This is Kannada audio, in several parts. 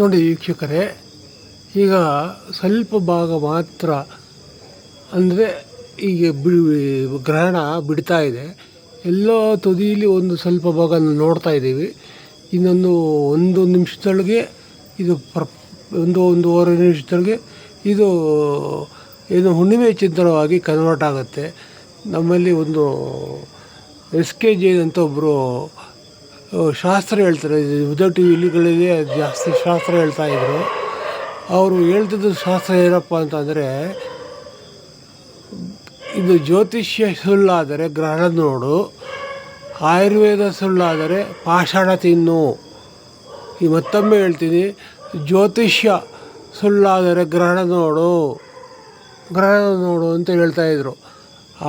ನೋಡಿ ವೀಕ್ಷಕರೇ, ಈಗ ಸ್ವಲ್ಪ ಭಾಗ ಮಾತ್ರ ಅಂದರೆ ಈಗ ಬಿ ಗ್ರಹಣ ಬಿಡ್ತಾ ಇದೆ. ಎಲ್ಲೋ ತುದಿಯಲ್ಲಿ ಒಂದು ಸ್ವಲ್ಪ ಭಾಗ ನೋಡ್ತಾ ಇದ್ದೀವಿ. ಇನ್ನೊಂದು ಒಂದು ನಿಮಿಷದೊಳಗೆ ಇದು ಪ್ರ, ಒಂದು ಒಂದೂವರೆ ನಿಮಿಷದೊಳಗೆ ಇದು ಏನು ಹುಣ್ಣಿಮೆ ಚಿತ್ರವಾಗಿ ಕನ್ವರ್ಟ್ ಆಗುತ್ತೆ. ನಮ್ಮಲ್ಲಿ ಒಂದು ಎಸ್ ಕೆ ಜೈನ್ ಅಂತ ಒಬ್ಬರು ಶಾಸ್ತ್ರ ಹೇಳ್ತಾರೆ. ಉದಯ ಟಿ ವಿಲಿಗಳಲ್ಲಿ ಜಾಸ್ತಿ ಶಾಸ್ತ್ರ ಹೇಳ್ತಾ ಇದ್ರು. ಅವರು ಹೇಳ್ತಿದ್ದು ಶಾಸ್ತ್ರ ಏನಪ್ಪ ಅಂತಂದರೆ, ಇದು ಜ್ಯೋತಿಷ್ಯ ಸುಳ್ಳಾದರೆ ಗ್ರಹಣ ನೋಡು, ಆಯುರ್ವೇದ ಸುಳ್ಳಾದರೆ ಪಾಷಾಣ ತಿನ್ನು. ಈ ಮತ್ತೊಮ್ಮೆ ಹೇಳ್ತೀನಿ, ಜ್ಯೋತಿಷ್ಯ ಸುಳ್ಳಾದರೆ ಗ್ರಹಣ ನೋಡು ಗ್ರಹಣ ನೋಡು ಅಂತ ಹೇಳ್ತಾ ಹೇಳ್ತಾಯಿದ್ರು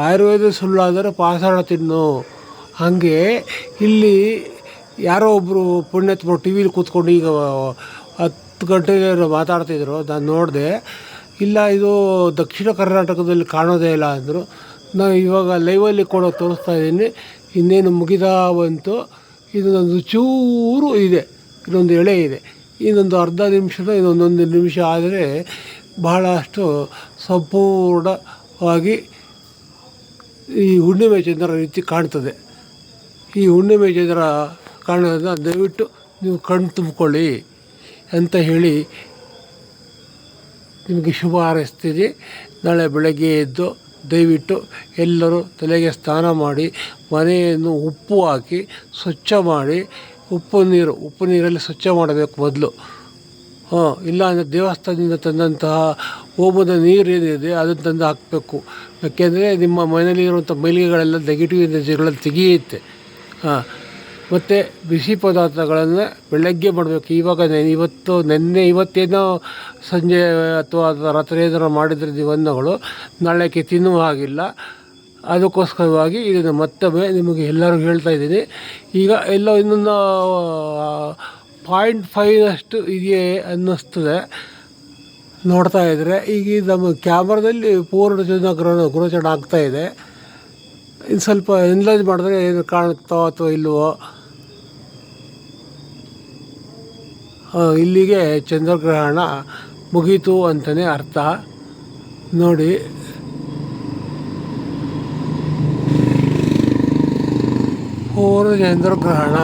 ಆಯುರ್ವೇದ ಸುಳ್ಳಾದರೆ ಪಾಷಾಣ ತಿನ್ನು. ಹಾಗೆ ಇಲ್ಲಿ ಯಾರೋ ಒಬ್ಬರು ಪುಣ್ಯಾತ್ಮರು ಟಿ ವಿಲಿ ಕೂತ್ಕೊಂಡು ಈಗ ಹತ್ತು ಗಂಟೆಗೆ ಮಾತಾಡ್ತಿದ್ರು ನಾನು ನೋಡಿದೆ, ಇಲ್ಲ ಇದು ದಕ್ಷಿಣ ಕರ್ನಾಟಕದಲ್ಲಿ ಕಾಣೋದೇ ಇಲ್ಲ ಅಂದರು. ನಾನು ಇವಾಗ ಲೈವಲ್ಲಿ ಕೂಡ ತೋರಿಸ್ತಾ ಇದ್ದೀನಿ. ಇನ್ನೇನು ಮುಗಿದಾ ಬಂತು. ಇದೊಂದು ಚೂರು ಇದೆ. ಇದೊಂದು ಎಳೆ ಇದೆ. ಇನ್ನೊಂದು ಅರ್ಧ ನಿಮಿಷದ, ಇನ್ನೊಂದೊಂದು ನಿಮಿಷ ಆದರೆ ಬಹಳಷ್ಟು ಸಂಪೂರ್ಣವಾಗಿ ಈ ಹುಣ್ಣಿಮೆ ಚಂದ್ರ ರೀತಿ ಕಾಣ್ತದೆ. ಈ ಹುಣ್ಣಿಮೆ ಚಂದ್ರ ಕಾಣೋದನ್ನ ದಯವಿಟ್ಟು ನೀವು ಕಣ್ಣು ತುಂಬಿಕೊಳ್ಳಿ ಅಂತ ಹೇಳಿ ನಿಮಗೆ ಶುಭ ಹಾರೈಸ್ತೀನಿ. ನಾಳೆ ಬೆಳಗ್ಗೆ ಎದ್ದು ದಯವಿಟ್ಟು ಎಲ್ಲರೂ ತಲೆಗೆ ಸ್ನಾನ ಮಾಡಿ, ಮನೆಯನ್ನು ಉಪ್ಪು ಹಾಕಿ ಸ್ವಚ್ಛ ಮಾಡಿ, ಉಪ್ಪು ನೀರು, ಉಪ್ಪು ನೀರಲ್ಲಿ ಸ್ವಚ್ಛ ಮಾಡಬೇಕು ಮೊದಲು. ಹಾಂ, ಇಲ್ಲ ಅಂದರೆ ದೇವಸ್ಥಾನದಿಂದ ತಂದಂತಹ ಹೋಮದ ನೀರು ಏನಿದೆ ಅದನ್ನು ತಂದು ಹಾಕಬೇಕು. ಯಾಕೆಂದರೆ ನಿಮ್ಮ ಮನೆಯಲ್ಲಿರುವಂಥ ಮೈಲಿಗೆಗಳೆಲ್ಲ ನೆಗೆಟಿವ್ ಎನರ್ಜಿಗಳನ್ನು ತೆಗೆಯುತ್ತೆ. ಹಾಂ ಮತ್ತು ಬಿಸಿ ಪದಾರ್ಥಗಳನ್ನು ಬೆಳಗ್ಗೆ ಮಾಡಬೇಕು. ಇವಾಗ ಇವತ್ತು ನಿನ್ನೆ, ಇವತ್ತೇನೋ ಸಂಜೆ ಅಥವಾ ರಾತ್ರಿ ಏನಾರು ಮಾಡಿದರೆ ದಿವನ್ನಗಳು ನಾಳೆಗೆ ತಿನ್ನುವ ಹಾಗಿಲ್ಲ. ಅದಕ್ಕೋಸ್ಕರವಾಗಿ ಇದನ್ನು ಮತ್ತೊಮ್ಮೆ ನಿಮಗೆ ಎಲ್ಲರಿಗೂ ಹೇಳ್ತಾ ಇದ್ದೀನಿ. ಈಗ ಎಲ್ಲೋ ಇನ್ನೊಂದು ಪಾಯಿಂಟ್ ಫೈವಷ್ಟು ಇದೆಯೇ ಅನ್ನಿಸ್ತದೆ. ನೋಡ್ತಾ ಇದ್ದರೆ ಈಗ ನಮ್ಮ ಕ್ಯಾಮ್ರಾದಲ್ಲಿ ಪೂರ್ಣ ಚಂದ್ರಗ್ರಹಣ ಗೋಚರ ಆಗ್ತಾ ಇದೆ. ಇನ್ನು ಸ್ವಲ್ಪ ಎನ್ಲೈಸ್ ಮಾಡಿದ್ರೆ ಏನು ಕಾಣುತ್ತೋ ಅಥವಾ ಇಲ್ವೋ ಇಲ್ಲಿಗೆ ಚಂದ್ರಗ್ರಹಣ ಮುಗೀತು ಅಂತಲೇ ಅರ್ಥ. ನೋಡಿ. ಪೂರ್ವ ಚಂದ್ರಗ್ರಹಣ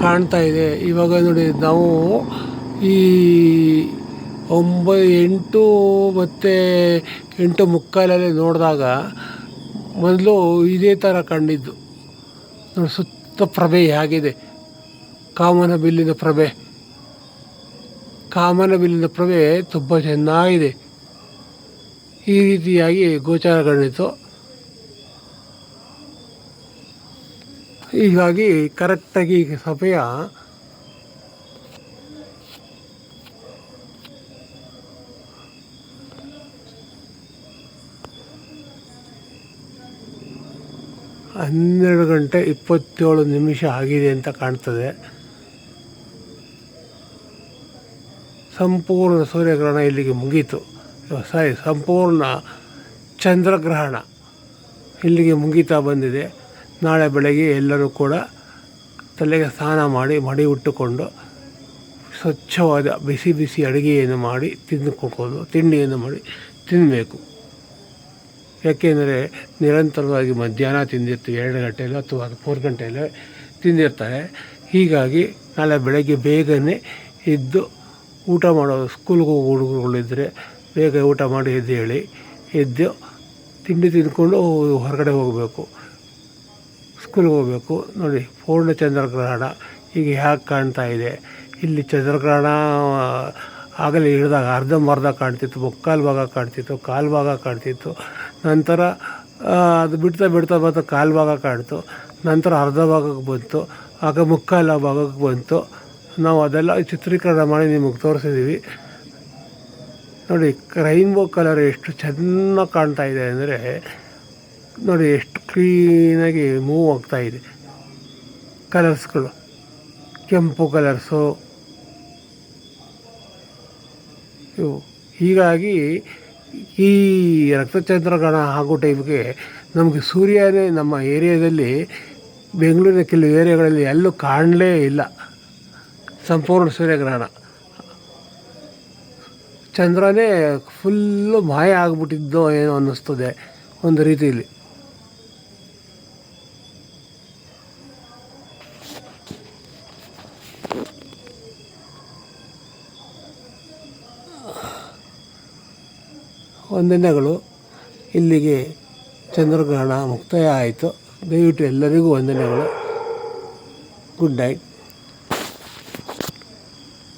ಕಾಣ್ತಾ ಇದೆ. ಇವಾಗ ನೋಡಿ, ನಾವು ಈ ಒಂಬ ಎಂಟು ಮತ್ತು ಎಂಟು ಮುಕ್ಕಾಲಲ್ಲಿ ನೋಡಿದಾಗ ಮೊದಲು ಇದೇ ಥರ ಕಂಡಿದ್ದು. ಸುತ್ತ ಪ್ರಭೆ ಹೇಗಿದೆ. ಕಾಮನ ಬಿಲ್ಲಿನ ಪ್ರಭೆ. ಕಾಮನ ಬಿಲ್ಲಿನ ಪ್ರಭೆ ತುಂಬ ಚೆನ್ನಾಗಿದೆ. ಈ ರೀತಿಯಾಗಿ ಗೋಚಾರ ಕಂಡಿತು ಹೀಗಾಗಿ ಕರೆಕ್ಟಾಗಿ ಸಮಯ ಹನ್ನೆರಡು ಗಂಟೆ ಇಪ್ಪತ್ತೇಳು ನಿಮಿಷ ಆಗಿದೆ ಅಂತ ಕಾಣ್ತದೆ. ಸಂಪೂರ್ಣ ಸೂರ್ಯಗ್ರಹಣ ಇಲ್ಲಿಗೆ ಮುಗೀತು. ಸಾರಿ ಸಂಪೂರ್ಣ ಚಂದ್ರಗ್ರಹಣ ಇಲ್ಲಿಗೆ ಮುಗೀತಾ ಬಂದಿದೆ. ನಾಳೆ ಬೆಳಗ್ಗೆ ಎಲ್ಲರೂ ಕೂಡ ತಲೆಗೆ ಸ್ನಾನ ಮಾಡಿ ಮಡಿ ಉಟ್ಟುಕೊಂಡು ಸ್ವಚ್ಛವಾದ ಬಿಸಿ ಬಿಸಿ ಅಡುಗೆಯನ್ನು ಮಾಡಿ ತಿಂದುಕೊಳ್ಳೋದು ತಿಂಡಿಯನ್ನು ಮಾಡಿ ತಿನ್ನಬೇಕು ಯಾಕೆಂದರೆ ನಿರಂತರವಾಗಿ ಮಧ್ಯಾಹ್ನ ತಿಂದಿರ್ತೀವಿ ಎರಡು ಗಂಟೆಯಲ್ಲೋ ಅಥವಾ ಮೂರು ಗಂಟೆಯಲ್ಲೋ ತಿಂದಿರ್ತಾರೆ. ಹೀಗಾಗಿ ನಾಳೆ ಬೆಳಗ್ಗೆ ಬೇಗನೆ ಎದ್ದು ಊಟ ಮಾಡೋದು ಸ್ಕೂಲ್ಗೆ ಹೋಗೋ ಹುಡುಗರುಗಳಿದ್ದರೆ ಬೇಗ ಊಟ ಮಾಡಿ ಎದ್ದು ಹೇಳಿ. ಎದ್ದು ತಿಂಡಿ ತಿಂದ್ಕೊಂಡು ಹೊರಗಡೆ ಹೋಗಬೇಕು. ಸ್ಕೂಲ್ಗೆ ಹೋಗಬೇಕು. ನೋಡಿ ಪೂರ್ಣ ಚಂದ್ರಗ್ರಹಣ ಈಗ ಹೇಗೆ ಕಾಣ್ತಾ ಇದೆ? ಇಲ್ಲಿ ಚಂದ್ರಗ್ರಹಣ ಆಗಲೇ ಹಿಡಿದಾಗ ಅರ್ಧಂಬರ್ಧ ಕಾಣ್ತಿತ್ತು, ಮುಕ್ಕಾಲು ಭಾಗ ಕಾಣ್ತಿತ್ತು, ಕಾಲು ಭಾಗ ಕಾಣ್ತಿತ್ತು. ನಂತರ ಅದು ಬಿಡ್ತಾ ಬಿಡ್ತಾ ಬರ್ತಾ ಕಾಲು ಭಾಗ ಕಾಣ್ತು. ನಂತರ ಅರ್ಧ ಭಾಗಕ್ಕೆ ಬಂತು, ಆಗ ಮುಕ್ಕಾಲು ಭಾಗಕ್ಕೆ ಬಂತು. ನಾವು ಅದೆಲ್ಲ ಚಿತ್ರೀಕರಣ ಮಾಡಿ ನಿಮಗೆ ತೋರಿಸಿದ್ದೀವಿ. ನೋಡಿ ರೈನ್ಬೋ ಕಲರ್ ಎಷ್ಟು ಚೆನ್ನಾಗಿ ಕಾಣ್ತಾ ಇದೆ ಅಂದರೆ, ನೋಡಿ, ಎಷ್ಟು ಕ್ಲೀನಾಗಿ ಮೂವ್ ಆಗ್ತಾ ಇದೆ. ಕಲರ್ಸ್ಗಳು ಕೆಂಪು ಕಲರ್ಸು ಇವು. ಹೀಗಾಗಿ ಈ ರಕ್ತಚಂದ್ರಗಣ ಆಗೋ ಟೈಮ್ಗೆ ನಮಗೆ ಸೂರ್ಯನೇ ನಮ್ಮ ಏರಿಯಾದಲ್ಲಿ ಬೆಂಗಳೂರಿನ ಕೆಲವು ಏರಿಯಾಗಳಲ್ಲಿ ಎಲ್ಲೂ ಕಾಣಲೇ ಇಲ್ಲ. ಸಂಪೂರ್ಣ ಸೂರ್ಯಗ್ರಹಣ. ಚಂದ್ರನೇ ಫುಲ್ಲು ಮಾಯ ಆಗಿಬಿಟ್ಟಿದ್ದೋ ಏನೋ ಅನ್ನಿಸ್ತದೆ ಒಂದು ರೀತಿಯಲ್ಲಿ. ವಂದನೆಗಳು. ಇಲ್ಲಿಗೆ ಚಂದ್ರಗ್ರಹಣ ಮುಕ್ತಾಯ ಆಯಿತು. ದಯವಿಟ್ಟು ಎಲ್ಲರಿಗೂ ವಂದನೆಗಳು. Good night.